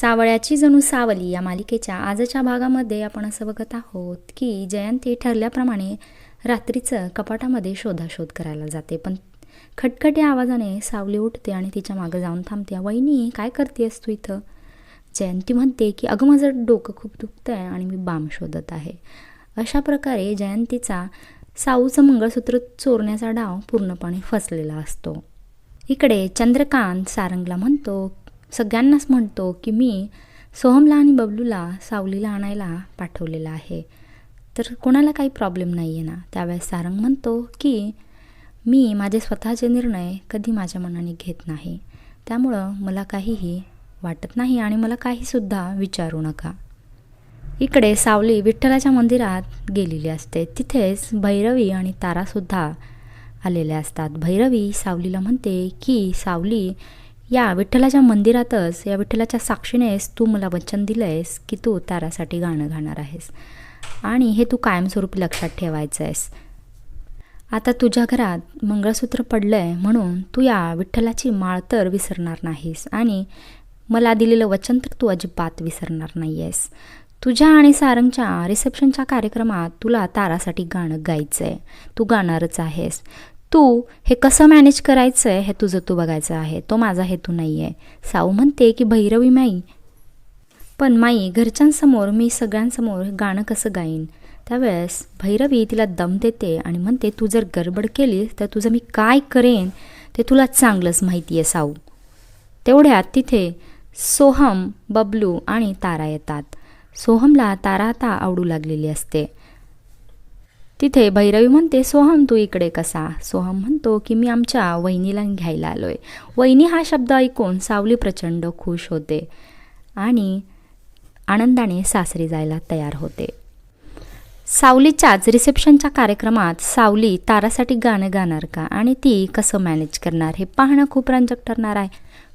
सावळ्याची जणू सावली या मालिकेच्या आजच्या भागामध्ये आपण असं बघत आहोत की जयंती ठरल्याप्रमाणे रात्रीचं कपाटामध्ये शोधाशोध करायला जाते. पण खटखट्या आवाजाने सावली उठते आणि तिच्या मागं जाऊन थांबते. वहिनी काय करतेस तू इथं? जयंती म्हणते की अगं माझं डोकं खूप दुखतं आहे आणि मी बाम शोधत आहे. अशा प्रकारे जयंतीचा साऊचं मंगळसूत्र चोरण्याचा डाव पूर्णपणे फसलेला असतो. इकडे चंद्रकांत सारंगला म्हणतो सगळ्यांनाच म्हणतो की मी सोहमला आणि बबलूला सावलीला आणायला पाठवलेलं आहे. तर कोणाला काही प्रॉब्लेम नाही आहे ना? त्यावेळेस सारंग म्हणतो की मी माझे स्वतःचे निर्णय कधी माझ्या मनाने घेत नाही. त्यामुळं मला काहीही वाटत नाही आणि मला काहीसुद्धा विचारू नका. इकडे सावली विठ्ठलाच्या मंदिरात गेलेली असते. तिथेच भैरवी आणि तारासुद्धा आलेल्या असतात. भैरवी सावलीला म्हणते की सावली या विठ्ठलाच्या मंदिरातच या विठ्ठलाच्या साक्षीनेस तू मला वचन दिलं आहेस की तू तारासाठी गाणं गाणार आहेस. आणि हे तू कायमस्वरूपी लक्षात ठेवायचं आहेस आता तुझ्या घरात मंगळसूत्र पडलं आहे म्हणून तू या विठ्ठलाची माळ तर विसरणार नाहीस आणि मला दिलेलं वचन तर तू अजिबात विसरणार नाही आहेस तुझ्या आणि सारंगच्या रिसेप्शनच्या कार्यक्रमात तुला तारासाठी गाणं गायचं आहे तू गाणारच आहेस. तू हे कसं मॅनेज करायचं आहे हे तुझं तू बघायचं आहे. तो माझा हेतू नाही आहे साऊ म्हणते की भैरवी माई पण माई घरच्यांसमोर मी सगळ्यांसमोर गाणं कसं गाईन? त्यावेळेस भैरवी तिला दम देते आणि म्हणते तू जर गडबड केली तर तुझं मी काय करेन ते तुला चांगलंच माहिती आहे साऊ. तेवढ्यात तिथे सोहम बबलू आणि तारा येतात. सोहमला तारा आता आवडू लागलेली असते. तिथे भैरवी म्हणते सोहम तू इकडे कसा? सोहम म्हणतो की मी आमच्या वहिनीला घ्यायला आलोय. वहिनी हा शब्द ऐकून सावली प्रचंड खुश होते आणि आनंदाने सासरी जायला तयार होते. सावलीच्याच रिसेप्शनच्या कार्यक्रमात सावली तारासाठी गाणं गाणार का आणि ती कसं मॅनेज करणार हे पाहणं खूप रंजक ठरणार आहे.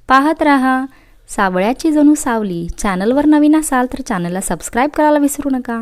पाहत राहा. सावळ्याची जणू सावली. चॅनलवर नवीन असाल तर चॅनलला सबस्क्राईब करायला विसरू नका.